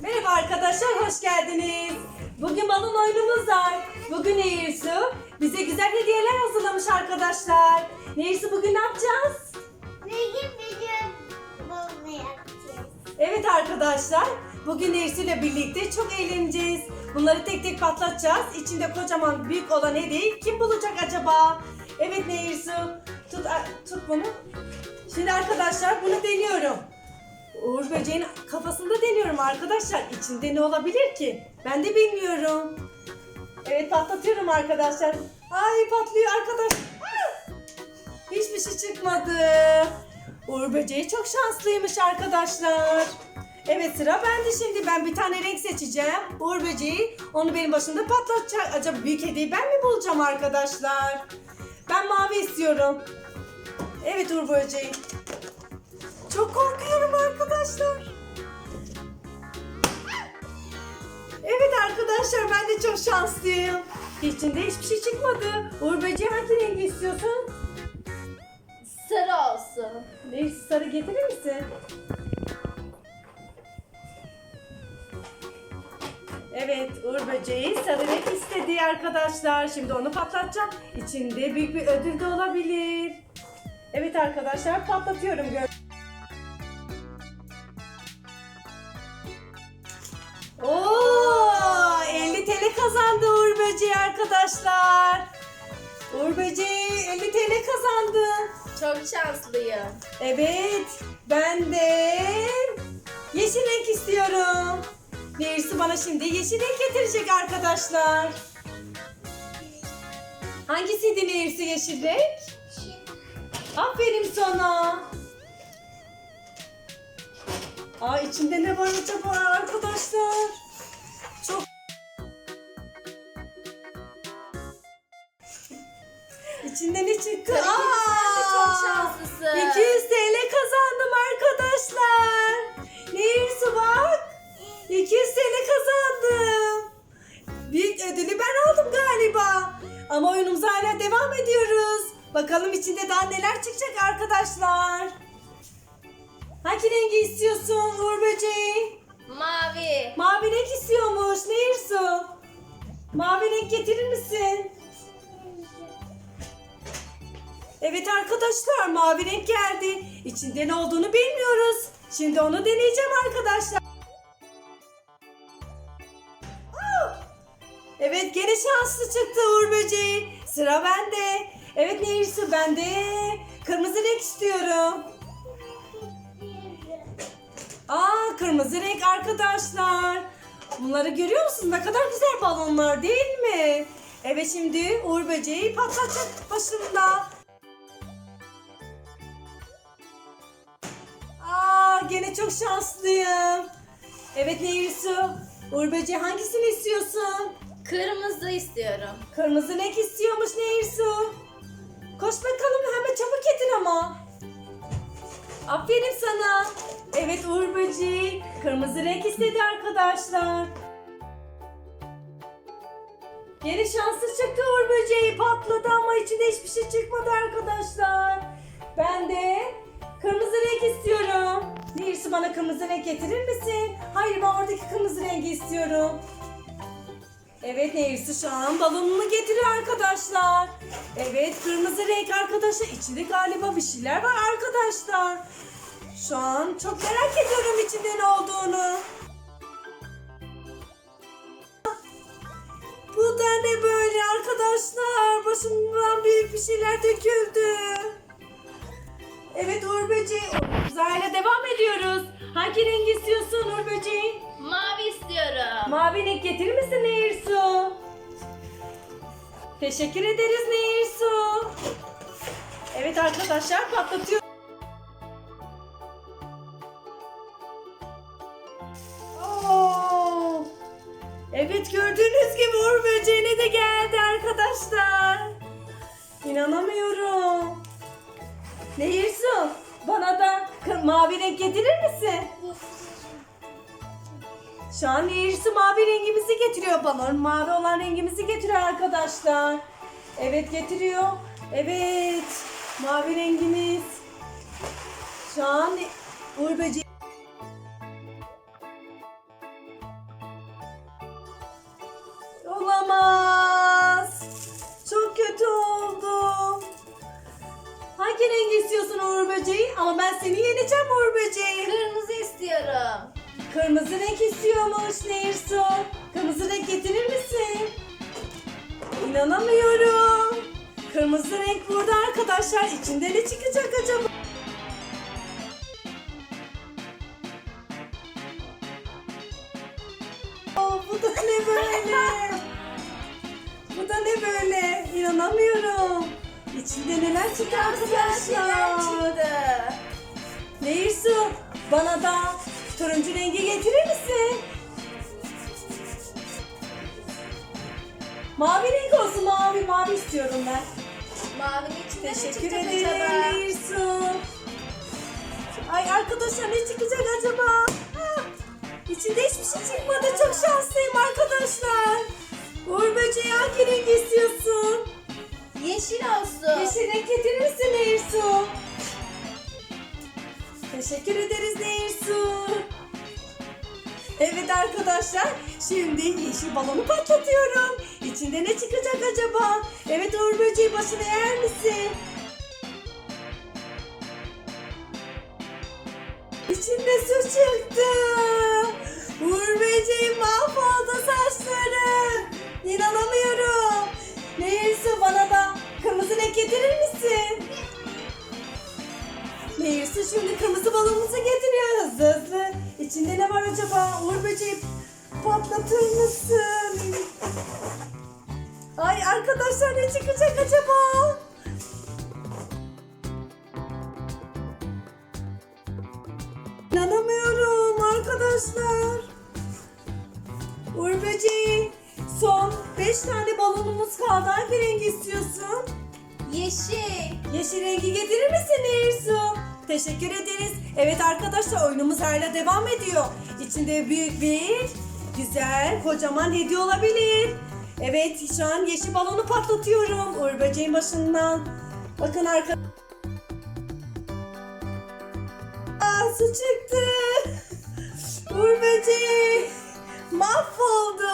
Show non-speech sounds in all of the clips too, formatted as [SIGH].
Merhaba arkadaşlar, hoş geldiniz. Bugün balon oyunumuz var. Bugün Nehirsu bize güzel hediyeler hazırlamış arkadaşlar. Nehirsu bugün ne yapacağız? Bugün bugün bunu yapacağız. Evet arkadaşlar, bugün Nehirsu ile birlikte çok eğleneceğiz. Bunları tek tek patlatacağız. İçinde kocaman büyük olan hediyeyi kim bulacak acaba? Evet Nehirsu, tut, tut bunu. Şimdi arkadaşlar bunu deniyorum. Uğur böceğin kafasında deniyorum arkadaşlar. İçinde ne olabilir ki? Ben de bilmiyorum. Evet patlatıyorum arkadaşlar. Ay patlıyor arkadaş. Ah! Hiçbir şey çıkmadı. Uğur böceği çok şanslıymış arkadaşlar. Evet sıra bende şimdi. Ben bir tane renk seçeceğim. Uğur böceği onu benim başımda patlatacak. Acaba büyük hediyeyi ben mi bulacağım arkadaşlar? Ben mavi istiyorum. Evet Uğur böceği. Çok korkuyorum arkadaşlar. Evet arkadaşlar ben de çok şanslıyım. İçinde hiçbir şey çıkmadı. Uğur böceği hangi rengi istiyorsun? Sarı olsun. Ne sarı getirir misin? Evet Uğur böceği sarı renk istedi arkadaşlar. Şimdi onu patlatacağım. İçinde büyük bir ödül de olabilir. Evet arkadaşlar patlatıyorum. Gör arkadaşlar. Uğur böceği 50 TL kazandı. Çok şanslıyım. Evet, ben de yeşil renk istiyorum. Birisi bana şimdi yeşil renk getirecek arkadaşlar. Hangisiydi Nehirsi yeşil renk? Aferin sana. Aa içinde ne var acaba arkadaşlar? İçinde ne çıktı? Tabii ki sen de çok şanslısın. 200 TL kazandım arkadaşlar. Nehirsu bak. 200 TL kazandım. Büyük ödülü ben aldım galiba. Ama oyunumuza hala devam ediyoruz. Bakalım içinde daha neler çıkacak arkadaşlar. Hangi rengi istiyorsun Uğur Böceği? Mavi. Mavi renk istiyormuş Nehirsu. Mavi renk getirir misin? Evet arkadaşlar mavi renk geldi. İçinde ne olduğunu bilmiyoruz. Şimdi onu deneyeceğim arkadaşlar. Aa! Evet gene şanslı çıktı Uğur Böceği. Sıra bende. Evet Nehirsu bende. Kırmızı renk istiyorum. Aa kırmızı renk arkadaşlar. Bunları görüyor musunuz? Ne kadar güzel balonlar değil mi? Evet şimdi Uğur Böceği patlatacak başımda. Gene çok şanslıyım. Evet. Uğur Böceği hangisini istiyorsun? Kırmızı istiyorum. Kırmızı renk istiyormuş Nehirsu. Koş bakalım hemen çabuk getir ama. Aferin sana. Evet Uğur Böceği kırmızı renk istedi arkadaşlar. Yeni şanslı çıktı Uğur Böceği patladı ama içinde hiçbir şey çıkmadı arkadaşlar. Ben de kırmızı renk istiyorum. Nehirsu bana kırmızı renk getirir misin? Hayır ben oradaki kırmızı rengi istiyorum. Evet Nehirsi şu an balonunu getiriyor arkadaşlar. Evet kırmızı renk arkadaşlar. İçinde galiba bir şeyler var arkadaşlar. Şu an çok merak ediyorum içinde ne olduğunu. Bu da ne böyle arkadaşlar? Başımdan büyük bir şeyler döküldü. Evet Uğur Böceği. Uzayla devam ediyoruz. Hangi rengi istiyorsun Uğur Böceği? Mavi istiyorum. Mavi renk getirir misin Nehirsu? Teşekkür ederiz Nehirsu. Evet arkadaşlar patlatıyor. Oo. Evet gördüğünüz gibi Uğur böceğine de geldi arkadaşlar. İnanamıyorum. Nehirsu bana da mavi renk getirir misin? Şu an Nehirsi mavi rengimizi getiriyor balon. Mavi olan rengimizi getiriyor arkadaşlar. Evet getiriyor. Evet. Mavi rengimiz. Şu an Uğur Kırmızı renk istiyormuş Nehirsu. Kırmızı renk getirir misin? İnanamıyorum. Kırmızı renk burada arkadaşlar. İçinde ne çıkacak acaba? Oh, bu da ne böyle? Bu da ne böyle? İnanamıyorum. İçinde neler çıktı arkadaşlar? çıktı. Nehirsu bana da turuncu rengi getirir misin? Mavi renk olsun mavi mavi istiyorum ben. Mavinin içinde ne Teşekkür çıkacak ederim acaba? Nehirsu. Ay arkadaşlar ne çıkacak acaba? Ha, İçinde hiçbir şey çıkmadı. Çok şanslıyım arkadaşlar. Uğur böceği hangi rengi istiyorsun? Yeşil olsun. Yeşil renk getirir misin Nehirsu? Teşekkür ederiz Nehirsu. Arkadaşlar şimdi yeşil balonu patlatıyorum. İçinde ne çıkacak acaba? Evet Uğur böceği başına yer misin? İçinde su çıktı. Uğur böceği mahvoldu saçları. İnanamıyorum. Nehirsu bana da kırmızı renk getirir misin? Nehirsu şimdi kırmızı balonumuzu getiriyor hızlı. İçinde ne var acaba? Uğur böceği patlatır mısın? Ay arkadaşlar ne çıkacak acaba? İnanamıyorum arkadaşlar. Uğur böceği son 5 tane balonumuz kaldı. Hangi rengi istiyorsun? Yeşil. Yeşil rengi getirir misin Nehirsu? Teşekkür ederiz. Evet arkadaşlar oyunumuz hala devam ediyor. İçinde büyük bir, güzel, kocaman hediye olabilir. Evet şu an yeşil balonu patlatıyorum. Uğur böceğin başından. Bakın arka... Aa, su çıktı. [LAUGHS] Uğur böceği mahvoldu.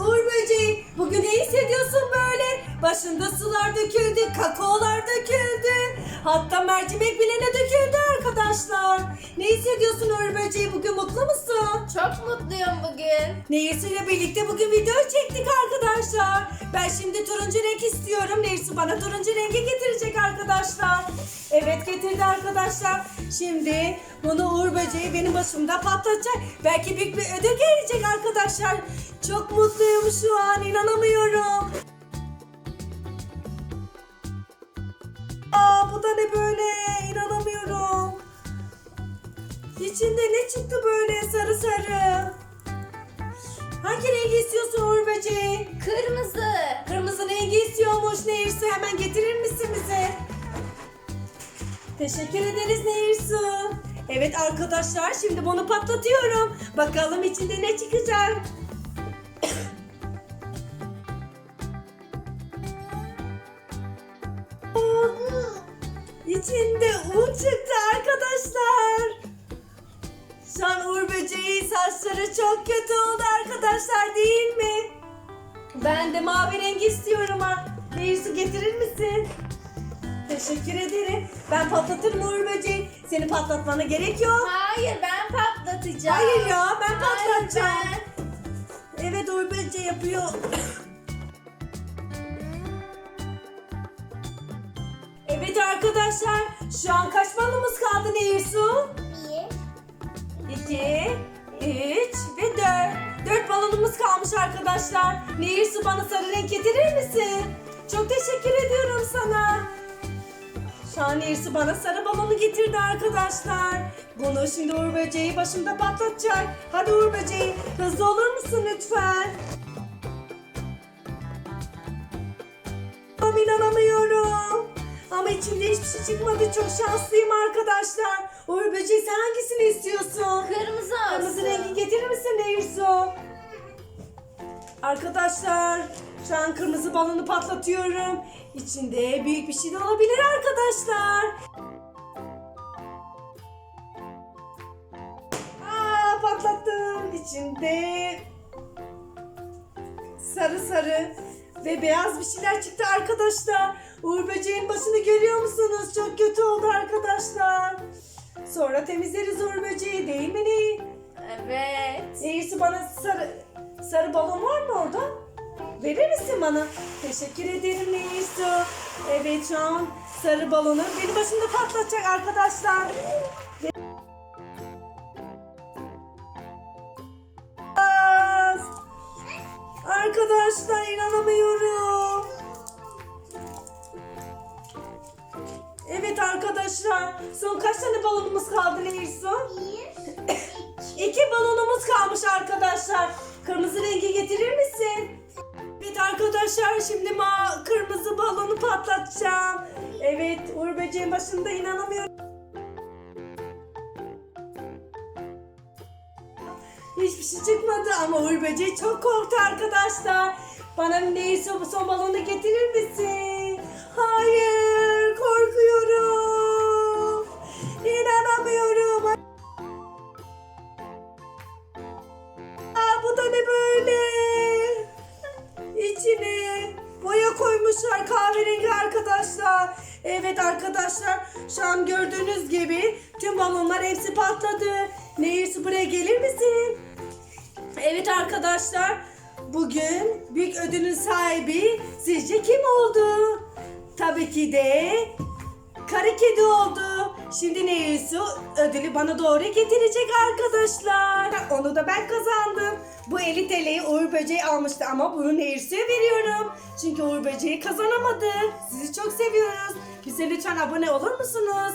Uğur böceği bugün ne hissediyorsun böyle? Başında sular döküldü, kakaolar döküldü. Hatta mercimek bile ne döküldü arkadaşlar. Ne hissediyorsun Uğur böceği bugün mutlu musun? Çok mutluyum bugün. İle birlikte bugün video çektik arkadaşlar. Ben şimdi turuncu renk istiyorum. Nehirsu bana turuncu rengi getirecek arkadaşlar. Evet getirdi arkadaşlar. Şimdi bunu Uğur Böceği benim başımda patlatacak. Belki büyük bir ödül gelecek arkadaşlar. Çok mutluyum şu an inanamıyorum. Bu da ne böyle inanamıyorum. İçinde ne çıktı böyle sarı sarı. Hangi rengi istiyorsun Uğur Böceği? Kırmızı. Kırmızı rengi istiyormuş Nehirsu. Hemen getirir misin bize? Teşekkür ederiz Nehirsu. Evet arkadaşlar şimdi bunu patlatıyorum. Bakalım içinde ne çıkacak? İçinde un çıktı arkadaşlar. Şu an Uğur Böceği saçları çok kötü oldu arkadaşlar değil mi? Ben de mavi rengi istiyorum ha. Nehirsu getirir misin? Teşekkür ederim. Ben patlatırım Uğur Böceği. Seni patlatmana gerek yok. Hayır ben patlatacağım. Hayır ya ben Hayır, patlatacağım. ben. Evet Uğur Böceği yapıyor. Evet arkadaşlar şu an kaç balımız kaldı Nehirsu? Bir. 2, 3 ve 4. 4 balonumuz kalmış arkadaşlar. Nehirsu bana sarı renk getirir misin? Çok teşekkür ediyorum sana. Şu an Nehirsu bana sarı balonu getirdi arkadaşlar. Bunu şimdi Uğur Böceği başımda patlatacak. Hadi Uğur Böceği hızlı olur musun lütfen? Ama inanamıyorum. Ama içinde hiçbir şey çıkmadı. Çok şanslıyım arkadaşlar. Uğur Böceği sen hangisini istiyorsun? Kırmızı olsun. Kırmızı rengi getirir misin Nehirsu? Arkadaşlar şu an kırmızı balonu patlatıyorum. İçinde büyük bir şey de olabilir arkadaşlar. Aa patlattım. İçinde sarı sarı ve beyaz bir şeyler çıktı arkadaşlar. Uğur böceğin başını görüyor musunuz? Çok kötü oldu arkadaşlar. Sonra temizleriz Uğur böceği değil mi Nehir? Evet. Nehir'si bana sarı, sarı balon var mı orada? Verir misin bana? Teşekkür ederim Nehir'si. Evet şu an sarı balonu benim başımda patlatacak arkadaşlar. Arkadaşlar inanamıyorum. Nehirsu? İki balonumuz kalmış arkadaşlar. Kırmızı rengi getirir misin? Evet arkadaşlar şimdi ma kırmızı balonu patlatacağım. Evet Uğur Böceğin başında inanamıyorum. Hiçbir şey çıkmadı ama Uğur Böceği çok korktu arkadaşlar. Bana neyse bu son balonu getirir misin? Hayır korkuyorum. An gördüğünüz gibi tüm balonlar hepsi patladı. Nehirsi buraya gelir misin? Evet arkadaşlar bugün büyük ödülün sahibi sizce kim oldu? Tabii ki de Kara kedi oldu. Şimdi neyse ödülü bana doğru getirecek arkadaşlar. Onu da ben kazandım. Bu 50 TL'yi Uğur Böceği almıştı ama bunu Nehirsu'ya veriyorum. Çünkü Uğur Böceği kazanamadı. Sizi çok seviyoruz. Bize lütfen abone olur musunuz?